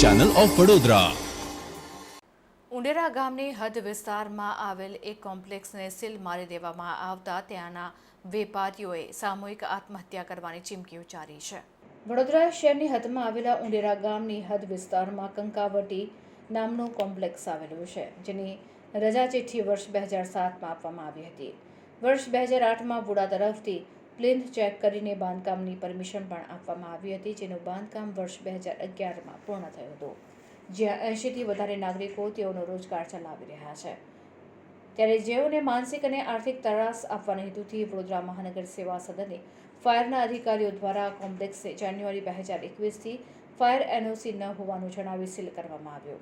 Channel of Vadodara ઉંડેરા ગામની હદ વિસ્તારમાં આવેલ એક કોમ્પ્લેક્સને સીલ મારી દેવામાં આવતા ત્યાંના વેપારીઓએ સામૂહિક આત્મહત્યા કરવાની ચીમકી ઉચ્ચારી છે. વડોદરા શહેરની હદમાં આવેલા ઉંડેરા ગામની હદ વિસ્તારમાં કંકાવટી નામનું કોમ્પ્લેક્સ આવેલું છે જેની રજા ચિઠ્ઠી વર્ષ બે હજાર સાતમાં આપવામાં આવી હતી. વર્ષ બે હજાર આઠમાં વુડા તરફથી પ્લિન્થ ચેક કરીને બાંધકામની પરમિશન પણ આપવામાં આવી હતી, જેનું બાંધકામ વર્ષ બે હજાર અગિયારમાં પૂર્ણ થયું હતું. જ્યાં એંશીથી વધારે નાગરિકો તેઓનો રોજગાર ચલાવી રહ્યા છે. ત્યારે જેઓને માનસિક અને આર્થિક તરાસ આપવાના હેતુથી વડોદરા મહાનગર સેવા સદને ફાયરના અધિકારીઓ દ્વારા કોમ્પ્લેક્સે જાન્યુઆરી બે હજાર એકવીસથી ફાયર એનઓસી ન હોવાનું જણાવી સીલ કરવામાં આવ્યું.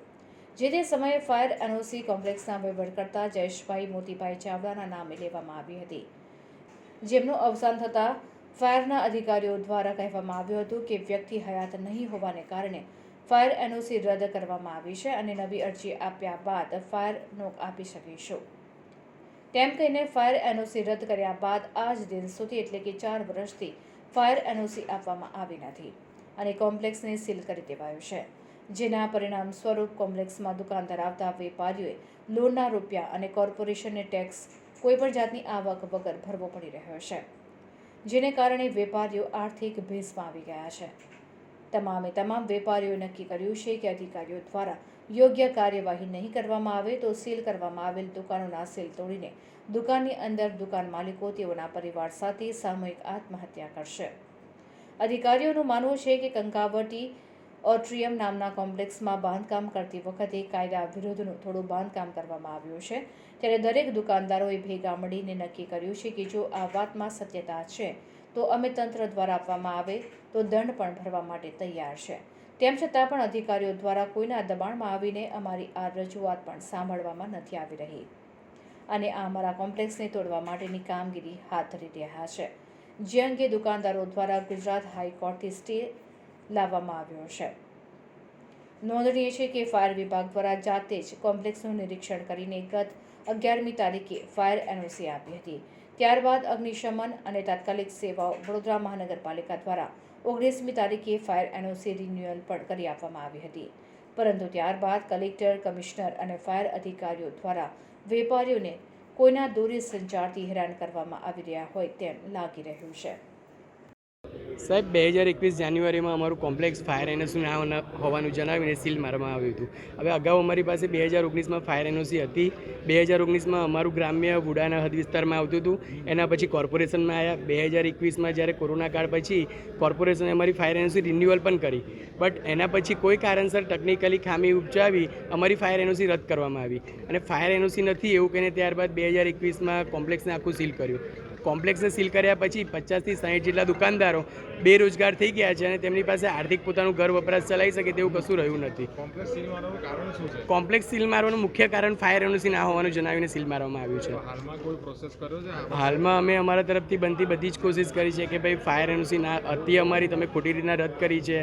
જે તે સમયે ફાયર એનઓસી કોમ્પ્લેક્સના વહીવટકર્તા જયેશભાઈ મોતીભાઈ ચાવડાના નામે લેવામાં આવી હતી. જેમનું અવસાન થતાં ફાયરના અધિકારીઓ દ્વારા કહેવામાં આવ્યું હતું કે વ્યક્તિ હયાત નહીં હોવાને કારણે ફાયર એનઓસી રદ કરવામાં આવી છે અને નવી અરજી આપ્યા બાદ ફાયર નોક આપી શકીશું. તેમ કહીને ફાયર એનઓસી રદ કર્યા બાદ આજ દિન સુધી એટલે કે ચાર વર્ષથી ફાયર એનઓસી આપવામાં આવી નથી અને કોમ્પ્લેક્સને સીલ કરી દેવાયું છે. જેના પરિણામ સ્વરૂપ કોમ્પ્લેક્સમાં દુકાન ધરાવતા વેપારીઓએ લોનના રૂપિયા અને કોર્પોરેશનને ટેક્સ કોઈપણ જાતની આવક વગર ભરવો પડી રહ્યો છે, જેને કારણે વેપારીઓ આર્થિક ભેસમાં આવી ગયા છે. તમામે તમામ વેપારીઓએ નક્કી કર્યું છે કે અધિકારીઓ દ્વારા યોગ્ય કાર્યવાહી નહીં કરવામાં આવે તો સીલ કરવામાં આવેલ દુકાનોના સીલ તોડીને દુકાનની અંદર દુકાન માલિકો તેઓના પરિવાર સાથે સામૂહિક આત્મહત્યા કરશે. અધિકારીઓનું માનવું છે કે કંકાવટી ઓટ્રિયમ નામના કોમ્પ્લેક્સમાં બાંધકામ કરતી વખતે કાયદા વિરુદ્ધનું થોડું બાંધકામ કરવામાં આવ્યું છે. ત્યારે દરેક દુકાનદારોએ ભેગા મળીને નક્કી કર્યું છે કે જો આ વાતમાં સત્યતા છે, તો અમે તંત્ર દ્વારા આપવામાં આવે તો દંડ પણ ભરવા માટે તૈયાર છે. તેમ છતાં પણ અધિકારીઓ દ્વારા કોઈના દબાણમાં આવીને અમારી આ રજૂઆત પણ સાંભળવામાં નથી આવી રહી. અને આ અમારા કોમ્પ્લેક્સને તોડવા માટેની કામગીરી હાથ ધરી રહ્યા છે. જે અંગે દુકાનદારો દ્વારા ગુજરાત હાઈકોર્ટથી સ્ટે લાવવામાં આવ્યો છે. નોંધનીય છે કે ફાયર વિભાગ દ્વારા જાતે જ કોમ્પ્લેક્સનું નિરીક્ષણ કરીને ગત અગિયારમી તારીખે ફાયર એનઓસી આપી હતી. ત્યારબાદ અગ્નિશમન અને તાત્કાલિક સેવાઓ વડોદરા મહાનગરપાલિકા દ્વારા ઓગણીસમી તારીખે ફાયર એનઓસી રિન્યુઅલ પણ કરી આપવામાં આવી હતી. પરંતુ ત્યારબાદ કલેક્ટર, કમિશનર અને ફાયર અધિકારીઓ દ્વારા વેપારીઓને કોઈના દોરી સંચારથી હેરાન કરવામાં આવી રહ્યા હોય તેમ લાગી રહ્યું છે. સાહેબ, બે હજાર એકવીસ જાન્યુઆરીમાં અમારું કોમ્પ્લેક્સ ફાયર એનઓસી ના હોવાનું જણાવીને સીલ મારવામાં આવ્યું હતું. હવે અગાઉ અમારી પાસે બે હજાર ઓગણીસમાં ફાયર એનઓસી હતી. બે હજાર ઓગણીસમાં અમારું ગ્રામ્ય વુડાના હદ વિસ્તારમાં આવતું હતું. એના પછી કોર્પોરેશનમાં આવ્યા બે હજાર એકવીસમાં જ્યારે કોરોના કાળ પછી કોર્પોરેશને અમારી ફાયર એનઓસી રિન્યુઅલ પણ કરી. બટ એના પછી કોઈ કારણસર ટેકનિકલી ખામી ઉપજાવી અમારી ફાયર એનઓસી રદ કરવામાં આવી. અને ફાયર એનઓસી નથી એવું કહીને ત્યારબાદ બે હજાર એકવીસમાં કોમ્પ્લેક્સને આખું સીલ કર્યું. કોમ્પ્લેક્સને સીલ કર્યા પછી પચાસથી સાઠ જેટલા દુકાનદારો બેરોજગાર થઈ ગયા છે અને તેમની પાસે આર્થિક પોતાનું ઘર વપરાશ ચલાવી શકે તેવું કશું રહ્યું નથી. કોમ્પ્લેક્સ સીલ મારવાનું મુખ્ય કારણ ફાયર એનઓસી ના હોવાનું જણાવીને સીલ મારવામાં આવ્યું છે. હાલમાં અમે અમારા તરફથી બનતી બધી જ કોશિશ કરી છે કે ભાઈ ફાયર એનઓસી ના હતી અમારી તમે ખોટી રીતના રદ કરી છે.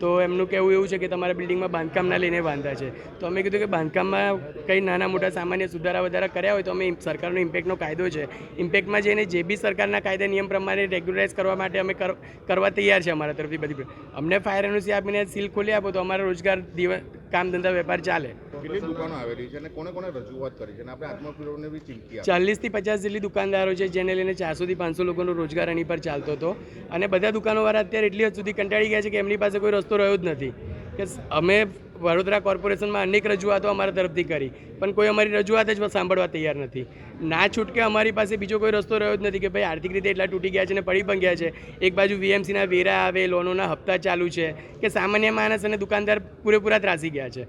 તો એમનું કહેવું એવું છે કે તમારા બિલ્ડિંગમાં બાંધકામના લઈને બાંધા છે. તો અમે કીધું કે બાંધકામમાં કંઈ નાના મોટા સામાન્ય સુધારા વધારા કર્યા હોય તો અમે સરકારનો ઇમ્પેક્ટનો કાયદો છે. ઇમ્પેક્ટમાં જઈને જે બી સરકારના કાયદા નિયમ પ્રમાણે રેગ્યુલરાઇઝ કરવા માટે અમે કર- કરવા તૈયાર છે અમારા તરફથી બધી અમને ફાયર એનઓસી આપીને સીલ ખોલી આપો તો અમારો રોજગાર દિવસ કામ ધંધા વેપાર ચાલે. કેટલી દુકાનો આવેલી છે અને કોને કોને રજૂઆત કરી છે? અને આપણે આત્મપીડોને બી ચીમકી ચાલીસથી પચાસ જેટલી દુકાનદારો છે જેને લઈને ચારસોથી પાંચસો લોકોનો રોજગાર એની પર ચાલતો હતો. અને બધા દુકાનોવાળા અત્યારે એટલી હદ સુધી કંટાળી ગયા છે કે એમની પાસે કોઈ રસ્તો રહ્યો જ નથી. કે અમે વડોદરા કોર્પોરેશનમાં અનેક રજૂઆતો અમારા તરફથી કરી પણ કોઈ અમારી રજૂઆત જ સાંભળવા તૈયાર નથી. ના છૂટકે અમારી પાસે બીજો કોઈ રસ્તો રહ્યો જ નથી કે ભાઈ આર્થિક રીતે એટલા તૂટી ગયા છે અને પડી પણ ગયા છે. એક બાજુ વીએમસીના વેરા આવે લોનોના હપ્તા ચાલુ છે કે સામાન્ય માણસ અને દુકાનદાર પૂરેપૂરા ત્રાસી ગયા છે.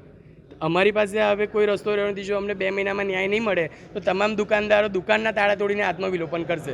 અમારી પાસે હવે કોઈ રસ્તો રહ્યો નથી. જો અમને બે મહિનામાં ન્યાય નહીં મળે, તો તમામ દુકાનદારો દુકાનના તાળા તોડીને આત્મવિલોપન કરશે.